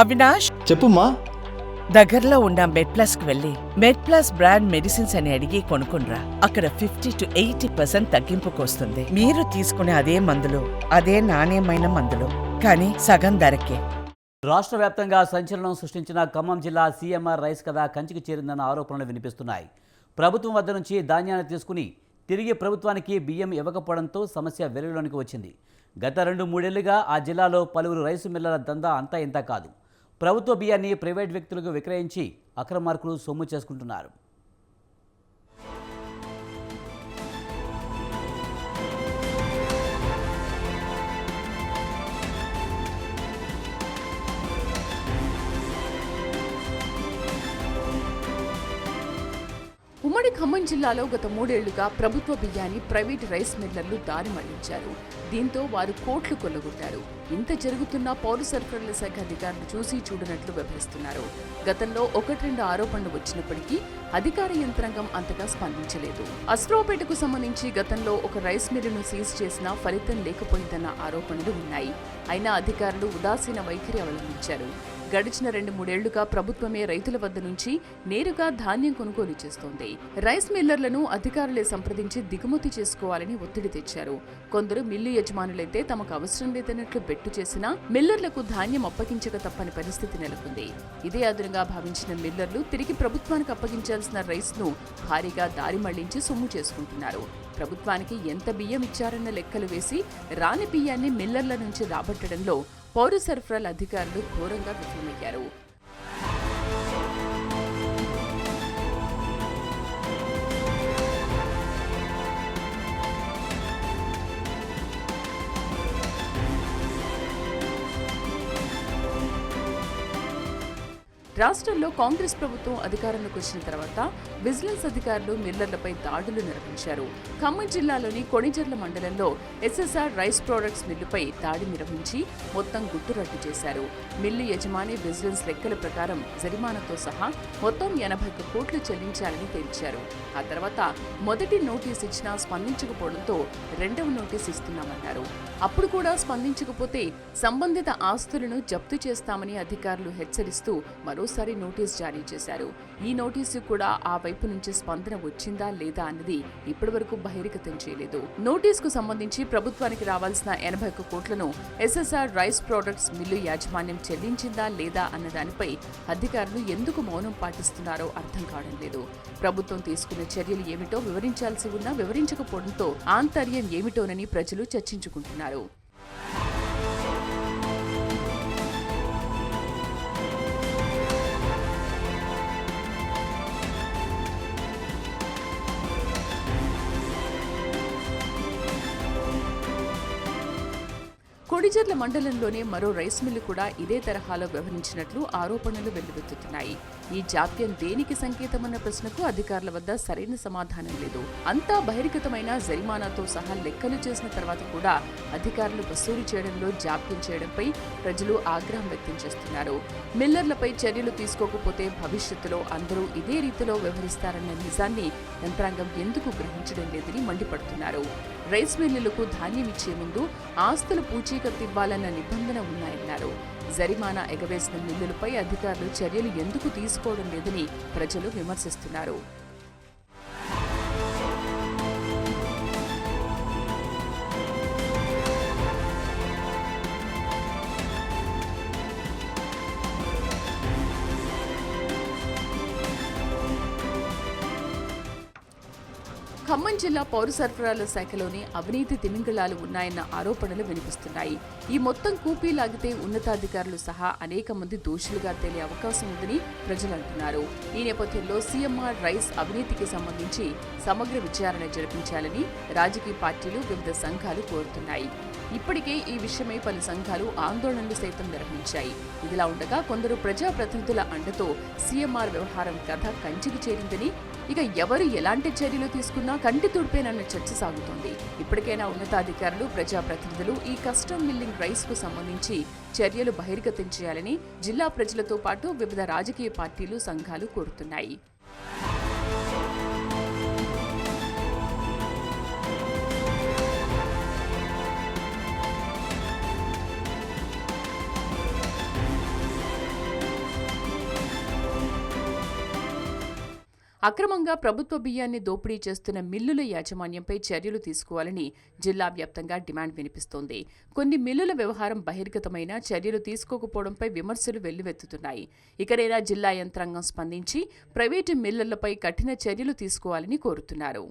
అవినాష్? చెప్పుమా దగ్గరలో ఉన్న మెడ్ ప్లస్కు వెళ్ళి మెడ్ ప్లస్ బ్రాండ్ మెడిసిన్స్ అని అడిగి కొనుక్కునరా అక్కడ ఫిఫ్టీ టు ఎయిటీ పర్సెంట్ తగ్గింపుకు వస్తుంది మీరు తీసుకునే అదే మందులు అదే నాణ్యమైన మందులు. కానీ సగం ధరకే. రాష్ట్ర వ్యాప్తంగా సంచలనం సృష్టించిన ఖమ్మం జిల్లా సీఎంఆర్ రైస్ కథ కంచికి చేరిందన్న ఆరోపణలు వినిపిస్తున్నాయి. ప్రభుత్వం వద్ద నుంచి ధాన్యాన్ని తీసుకుని తిరిగి ప్రభుత్వానికి బియ్యం ఇవ్వకపోవడంతో సమస్య వెలుగులోనికి వచ్చింది. గత రెండు మూడేళ్ళుగా ఆ జిల్లాలో పలువురు రైసు మిల్లల దందా అంతా ఇంత కాదు. ప్రభుత్వ బియ్యాన్ని ప్రైవేట్ వ్యక్తులకు విక్రయించి అక్రమార్కులు సొమ్ము చేసుకుంటున్నారు. ఉమ్మడి ఖమ్మం జిల్లాలో గత మూడేళ్ళుగా ప్రభుత్వ బియ్యాన్ని ప్రైవేట్ రైస్ మిల్లర్లు దారి మళ్ళించారు. దీంతో వారు కోట్లు కొల్లగొట్టారు. ఇంత జరుగుతున్న పౌర సరఫరాల శాఖ అధికారులు చూసి చూడనట్లు వ్యవహరిస్తున్నారు. గతంలో ఒకటి రెండు ఆరోపణలు వచ్చినప్పటికీ అధికార యంత్రాంగం అంతగా స్పందించలేదు. అస్ట్రోపేటకు సంబంధించి గతంలో ఒక రైస్ మిల్లును సీజ్ చేసినా ఫలితం లేకపోయిందన్న ఆరోపణలు ఉన్నాయి. అయినా అధికారులు ఉదాసీన వైఖరి అవలంబించారు. గడిచిన రెండు మూడేళ్ళుగా ప్రభుత్వమే రైతుల వద్ద నుంచి నేరుగా ధాన్యం కొనుగోలు చేస్తోంది. రైస్ మిల్లర్లను అధికారులే సంప్రదించి దిగుమతి చేసుకోవాలని ఒత్తిడి తెచ్చారు. కొందరు మిల్లు యజమానులైతే తమకు అవసరం లేదన్నట్లు బెట్టు చేసినా మిల్లర్లకు ధాన్యం అప్పగించక తప్పని పరిస్థితి నెలకొంది. ఇదే అదునుగా భావించిన మిల్లర్లు తిరిగి ప్రభుత్వానికి అప్పగించాల్సిన రైస్ను భారీగా దారి మళ్ళించి సొమ్ము చేసుకుంటున్నారు. ప్రభుత్వానికి ఎంత బియ్యం ఇచ్చారన్న లెక్కలు వేసి రాని బియ్యాన్ని మిల్లర్ల నుంచి రాబట్టడంలో పౌర సరఫరాల అధికారులు ఘోరంగా విఫలమయ్యారు. రాష్ట్రంలో కాంగ్రెస్ ప్రభుత్వం అధికారంలోకి వచ్చిన తర్వాత విజిలెన్స్ అధికారులు మిల్లర్లపై దాడులు నిర్వహించారు. ఖమ్మం జిల్లాలోని కొణిజర్ల మండలంలో ఎస్ఎస్ఆర్ రైస్ ప్రొడక్ట్స్ మిల్లుపై దాడి నిర్వహించి మొత్తం గుట్టురట్టు చేశారు. మిల్లు యజమాని విజిలెన్స్ లెక్కల ప్రకారం జరిమానాతో సహా మొత్తం ఎనభై ఒక్క కోట్లు చెల్లించాలని తేల్చారు. ఆ తర్వాత మొదటి నోటీస్ ఇచ్చినా స్పందించకపోవడంతో రెండవ నోటీస్ ఇస్తున్నామన్నారు. అప్పుడు కూడా స్పందించకపోతే సంబంధిత ఆస్తులను జప్తు చేస్తామని అధికారులు హెచ్చరిస్తూ మరో మరోసారి నోటీస్ జారీ చేశారు. ఈ నోటీసు కూడా ఆ వైపు నుంచి స్పందన వచ్చిందా లేదా అన్నది ఇప్పటివరకు బహిర్గతం చేయలేదు. నోటీసుకు సంబంధించి ప్రభుత్వానికి రావాల్సిన ఎనభై ఒక్క కోట్లను ఎస్ఎస్ఆర్ రైస్ ప్రొడక్ట్స్ మిల్లు యాజమాన్యం చెల్లించిందా లేదా అన్న దానిపై అధికారులు ఎందుకు మౌనం పాటిస్తున్నారో అర్థం కావడం లేదు. ప్రభుత్వం తీసుకున్న చర్యలు ఏమిటో వివరించాల్సి ఉన్నా వివరించకపోవడంతో ఆంతర్యం ఏమిటోనని ప్రజలు చర్చించుకుంటున్నారు. కొడిజర్ల మండలంలోనే మరో రైస్ మిల్లు కూడా ఇదే తరహాలో వ్యవహరించినట్లు ఆరోపణలు వెల్లువెత్తుతున్నాయి. ఈ జాప్యం దేనికి సంకేతమన్న ప్రశ్నకు అధికారుల వద్ద సరైన సమాధానం లేదు. అంతా బహిర్గతమైన జరిమానాతో సహా లెక్కలు చేసిన తర్వాత కూడా అధికారులు వసూలు చేయడంలో జాప్యం చేయడంపై ప్రజలు ఆగ్రహం వ్యక్తం చేస్తున్నారు. మిల్లర్లపై చర్యలు తీసుకోకపోతే భవిష్యత్తులో అందరూ ఇదే రీతిలో వ్యవహరిస్తారన్న నిజాన్ని యంత్రాంగం ఎందుకు గ్రహించడం లేదని మండిపడుతున్నారు. రైస్ మిల్లులకు ధాన్యం ఇచ్చే ముందు ఆస్తులు పూచీక ఇవ్వాలన్న నిబంధన ఉన్నాయన్నారు. జరిమానా ఎగవేసిన మిల్లులపై అధికారులు చర్యలు ఎందుకు తీసుకోవడం లేదని ప్రజలు విమర్శిస్తున్నారు. ఖమ్మం జిల్లా పౌర సరఫరాల శాఖలోని అవినీతి తిమింగళాలు ఉన్నాయన్న ఆరోపణలు వినిపిస్తున్నాయి. ఈ మొత్తం కూపీ లాగితే ఉన్నతాధికారులు సహా అనేక మంది దోషులుగా తేలే అవకాశం ఉందని ప్రజలు అంటున్నారు. ఈ నేపథ్యంలో సీఎంఆర్ రైస్ అవినీతికి సంబంధించి సమగ్ర విచారణ జరిపించాలని రాజకీయ పార్టీలు వివిధ సంఘాలు కోరుతున్నాయి. ఇప్పటికే ఈ విషయమై పలు సంఘాలు ఆందోళనలు సైతం నిర్వహించాయి. ఇదిలా ఉండగా కొందరు ప్రజాప్రతినిధుల అండతో సీఎంఆర్ వ్యవహారం కథ కంచికి చేరిందని ఇక ఎవరు ఎలాంటి చర్యలు తీసుకున్నా కంటి తుడిపేనన్న చర్చ సాగుతోంది. ఇప్పటికైనా ఉన్నతాధికారులు ప్రజాప్రతినిధులు ఈ కస్టమ్ మిల్లింగ్ రైస్కు సంబంధించి చర్యలు బహిర్గతం చేయాలని జిల్లా ప్రజలతో పాటు వివిధ రాజకీయ పార్టీలు సంఘాలు కోరుతున్నాయి. అక్రమంగా ప్రభుత్వ బియ్యాన్ని దోపిడీ చేస్తున్న మిల్లుల యాజమాన్యంపై చర్యలు తీసుకోవాలని జిల్లా వ్యాప్తంగా డిమాండ్ వినిపిస్తోంది. కొన్ని మిల్లుల వ్యవహారం బహిర్గతమైన చర్యలు తీసుకోకపోవడంపై విమర్శలు వెల్లువెత్తుతున్నాయి. ఇకనైనా జిల్లా యంత్రాంగం స్పందించి ప్రైవేటు మిల్లులపై కఠిన చర్యలు తీసుకోవాలని కోరుతున్నారు.